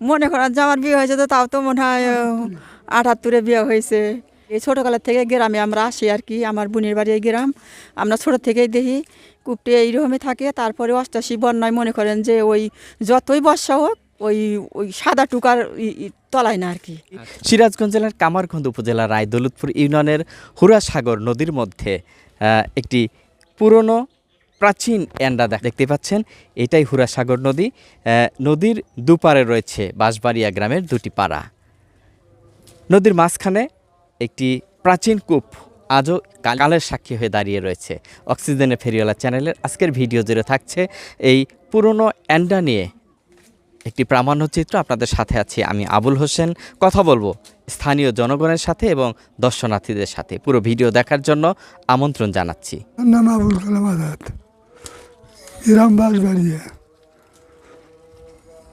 মনে করেন যে আমার বিয়ে হয়েছে তো তাও তো মনে হয় আটাত্তরে বিয়ে হয়েছে। এই ছোটোকালের থেকে গ্রামে আমরা আসি আর কি, আমার বোনের বাড়ি এই গ্রাম। আমরা ছোটো থেকেই দেখি, কূপটি এইরকমই থাকে। তারপরে অষ্টাশি বন্যায় মনে করেন যে ওই যতই বর্ষা হোক, ওই ওই সাদা টুকার তলায় না আর কি। সিরাজগঞ্জ জেলার কামারখন্দ উপজেলার রায়দৌলতপুর ইউনিয়নের হুরাসাগর নদীর মধ্যে একটি পুরনো প্রাচীন এন্ডা দেখ- দেখতে পাচ্ছেন? এটাই হুরাসাগর নদী। নদীর দুপারে রয়েছে বাঁশবাড়িয়া গ্রামের দুটি পাড়া। নদীর মাঝখানে একটি প্রাচীন কূপ আজও কালের সাক্ষী হয়ে দাঁড়িয়ে রয়েছে। অক্সিজেনের ফেরিওয়ালা চ্যানেলের আজকের ভিডিও জুড়ে থাকছে এই পুরনো অ্যান্ডা নিয়ে। একটি প্রামাণ্যচিত্র আপনাদের সাথে আছি আমি আবুল হোসেন। কথা বলব স্থানীয় জনগণের সাথে এবং দর্শনার্থীদের সাথে। পুরো ভিডিও দেখার জন্য আমন্ত্রণ জানাচ্ছি। নাম আবুল কালাম আজাদ। গ্রাম বাঁশবাড়িয়া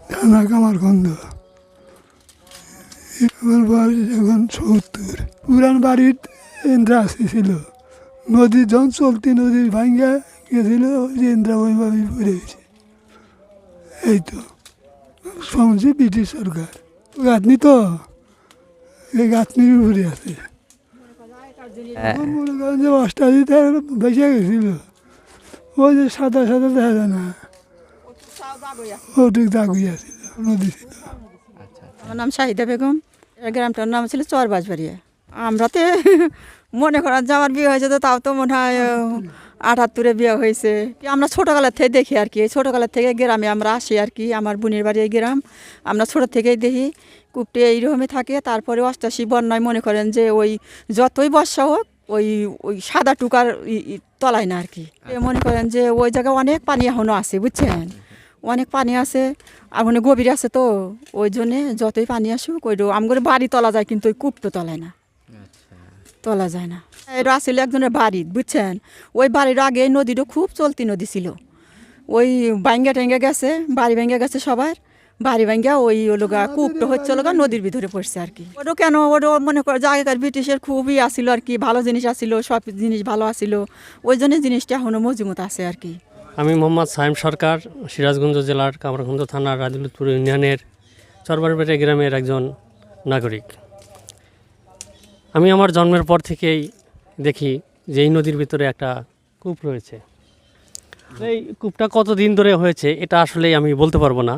থানা কামারখন্দ আমার বয়স এখন সত্তর। পুরান বাড়ির ইন্দ্রাসি ছিল নদী যখন চলতি নদীর ভাঙ্গা গেছিল যে ইন্দ্রা ওইভাবে পড়ে গেছে এই তো শুনছি ব্রিটিশ সরকার। গাঁথনি তো এই গাঁথনির উপরে আছে। হ্যাঁ, মনে করেন যে অষ্টাশিতে বেঁচে গেছিল। ওই যে সাদা সাদা দেখা না। ওটুক দাগ হইয়াছিল নদী ছিল। আমার নাম শাহিদা বেগম। গ্রামটার নাম ছিল চরবাজবাড়িয়া। আমরাতে মনে করেন যে আমার বিয়ে হয়েছে তো তাও তো মনে হয় আটাত্তরে বিয়ে হয়েছে। আমরা ছোটোকালের থেকে দেখি আর কি, এই ছোটোকালের থেকে গ্রামে আমরা আসি আর কি, আমার বোনের বাড়ি গ্রাম। আমরা ছোটো থেকেই দেখি, কূপটি এইরকমই থাকে তারপরে অষ্টাশি বন্যায় মনে করেন যে ওই যতই বর্ষা হোক ওই ওই সাদা টুকার তলায় না আর কি মনে করেন যে ওই জায়গায় অনেক পানি এখনও আছে বুঝছেন? অনেক পানি আছে আর ওখানে গভীর আছে তো ওই জন্যে যতই পানি আসুক ওই আমগুলো বাড়ি তোলা যায় কিন্তু ওই কূপ তো তলায় না। তোলা যায় না। এটা আসলে একজনের বাড়ি বুঝছেন? ওই বাড়ির আগে নদীটা খুব চলতি নদী ছিল। ওই ভাঙ্গা টেঙ্গা গেছে বাড়ি ভেঙে গেছে সবার। বাড়ি ভেঙ্গা ওই ওলোগা কূপটা হচ্ছে ওলোগা নদীর ভিতরে পড়ছে আর কি। ওটা কেন? ওটা মনে কর যে আগেকার ব্রিটিশের খুবই আসিল আর কি ভালো জিনিস আসিল সব জিনিস ভালো আসিল ওই জন্য জিনিসটা এখনও মজুমত আছে আর কি। আমি মোহাম্মদ সাইম সরকার সিরাজগঞ্জ জেলার কামরাখন্দ থানার রাজুলপুর ইউনিয়নের চরবারপেটে গ্রামের একজন নাগরিক। আমি আমার জন্মের পর থেকেই দেখি যে এই নদীর ভিতরে একটা কূপ রয়েছে। এই কূপটা কতদিন ধরে হয়েছে এটা আসলে আমি বলতে পারব না।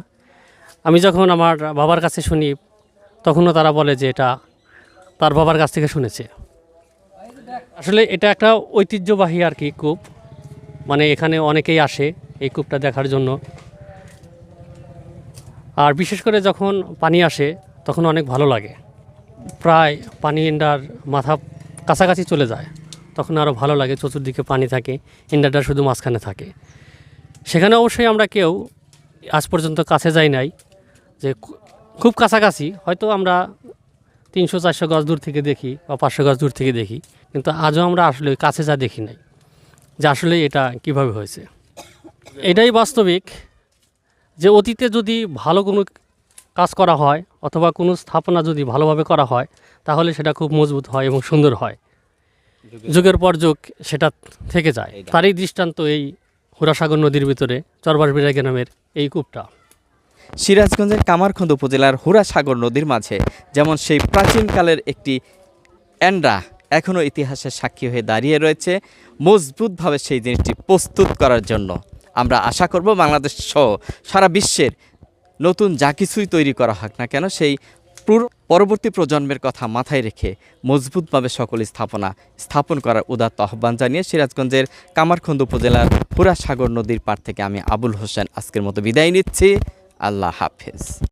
আমি যখন আমার বাবার কাছে শুনি, তখনও তারা বলে যে এটা তার বাবার কাছ থেকে শুনেছে। আসলে এটা একটা ঐতিহ্যবাহী আর কি কূপ। মানে এখানে অনেকেই আসে এই কূপটা দেখার জন্য। আর বিশেষ করে যখন পানি আসে, তখন অনেক ভালো লাগে। প্রায় পানি ইন্ডার মাথা কাছাকাছি চলে যায়, তখন আরও ভালো লাগে, চতুর্দিকে পানি থাকে, ইন্ডারটা শুধু মাঝখানে থাকে। সেখানে অবশ্যই আমরা কেউ আজ পর্যন্ত কাছে যাই নাই। যে খুব কাছাকাছি হয়তো আমরা তিনশো চারশো গজ দূর থেকে দেখি বা পাঁচশো গজ দূর থেকে দেখি কিন্তু আজও আমরা আসলে কাছে যা দেখি নাই যে আসলে এটা কীভাবে হয়েছে। এটাই বাস্তবিক যে অতীতে যদি ভালো কোনো কাজ করা হয় অথবা কোনো স্থাপনা যদি ভালোভাবে করা হয় তাহলে সেটা খুব মজবুত হয় এবং সুন্দর হয়। যুগের পর যুগ সেটা থেকে যায়। তারই দৃষ্টান্ত এই হুরাসাগর নদীর ভিতরে চরবারবিরা গ্রামের এই কূপটা। সিরাজগঞ্জের কামারখন্দ উপজেলার হুরাসাগর নদীর মাঝে, যেমন সেই প্রাচীনকালের একটি অ্যান্ডা, এখনও ইতিহাসের সাক্ষী হয়ে দাঁড়িয়ে রয়েছে। মজবুতভাবে সেই জিনিসটি প্রস্তুত করার জন্য আমরা আশা করব বাংলাদেশ সহ সারা বিশ্বের নতুন যা কিছুই তৈরি করা হোক না কেন, সেই পরবর্তী প্রজন্মের কথা মাথায় রেখে মজবুতভাবে সকল স্থাপনা স্থাপন করার উদাত্ত আহ্বান জানিয়ে সিরাজগঞ্জের কামারখন্দ উপজেলার হুরাসাগর নদীর পাড় থেকে আমি আবুল হোসেন আজকের মতো বিদায় নিচ্ছি। আল্লাহ হাফেজ।